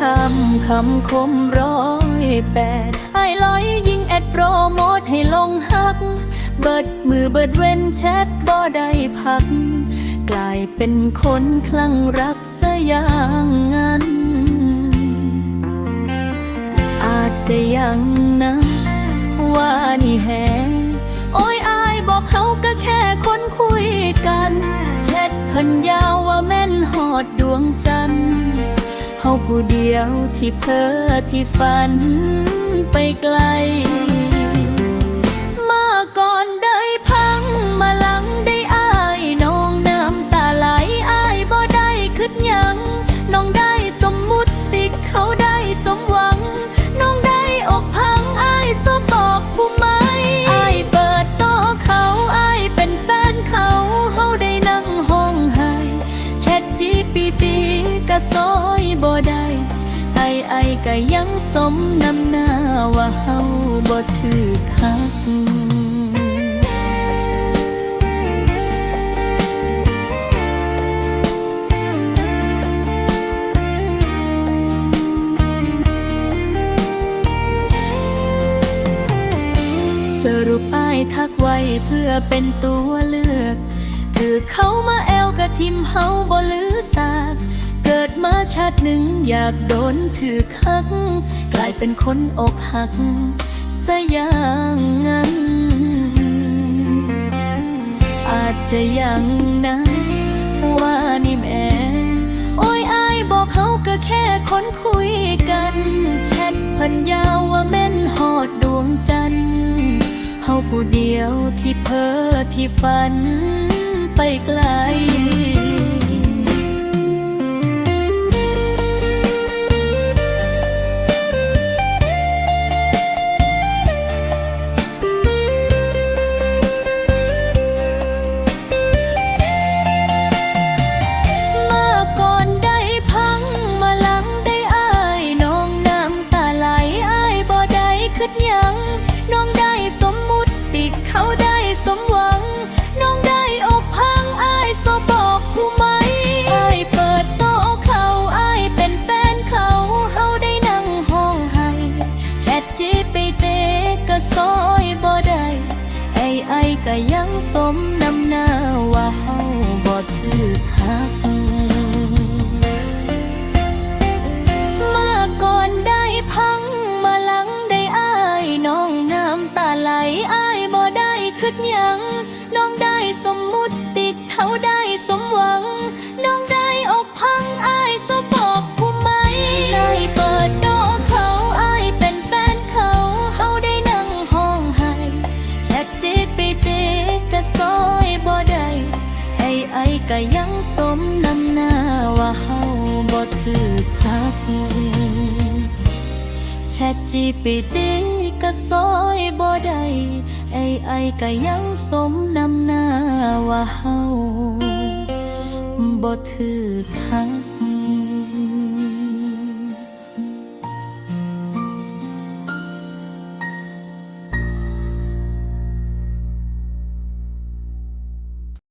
คำคำคมร้อยแปดไอ้ลอยยิงแอดโปรโมทให้ลงฮัก เบิดมือเบิดเว้นแชทบ่ได้พัก กลายเป็นคนคลั่งรักซะอย่างนั้น อาจจะยังนะว่านี่แฮโอ้ยอายบอกเขาก็แค่คนคุยกัน แชทพิ่นยาวว่าแม่นหอดดวงจันทร์เฮาผู้เดียวที่เพ้อที่ฝันไปไกลมาก่อนได้พังมาหลังได้อายน้องน้ำตาไหลอายบ่ได้คิดหยังน้องได้สมมุติติเขาได้สมหวัง น้องได้อกพังอายสบอกผู้ไหมอายเปิดโตะเขาอายเป็นแฟนเขาเฮาได้นั่งห้องไห้แชทจีปีตี ก็ซอยบ่ได้ไอไอก็ยังสมนำหน้าว่าเฮาบ่ถือคักสรุปอ้ายทักไว้เพื่อเป็นตัวเลือก ถือเขามาแอลกะทิมเฮาบ่ลือสาก เกิดมาชาติหนึ่งอยากโดนถือคัก กลายเป็นคนอกหักซะอย่างนั้น อาจจะยังนะว่านี่แม่โอ้ยอายบอกเขาก็แค่คนคุยกันแชทพันยาวว่าแม่นหอดดวงจันทร์เฮาผู้เดียวที่เพ้อที่ฝันไปไกล เขาได้สมหวัง น้องได้อกพังอายสบอกผู้ไหมอายเปิดโต๊ะเขาอายเป็นแฟนเขาเฮาได้นั่งห้องไห้แชทจีไปเตก็ซอยบ่ได้ไอไอก็ยังสมนำหน้าว่าเฮาบ่ถือคัก ก็ยังสมนำหน้าว่าเฮาบ่ถือพักแชทจีปีตีก็ซอยบ่ได้ไอไอก็ยังสมนำหน้าว่าเฮาบ่ถือคัก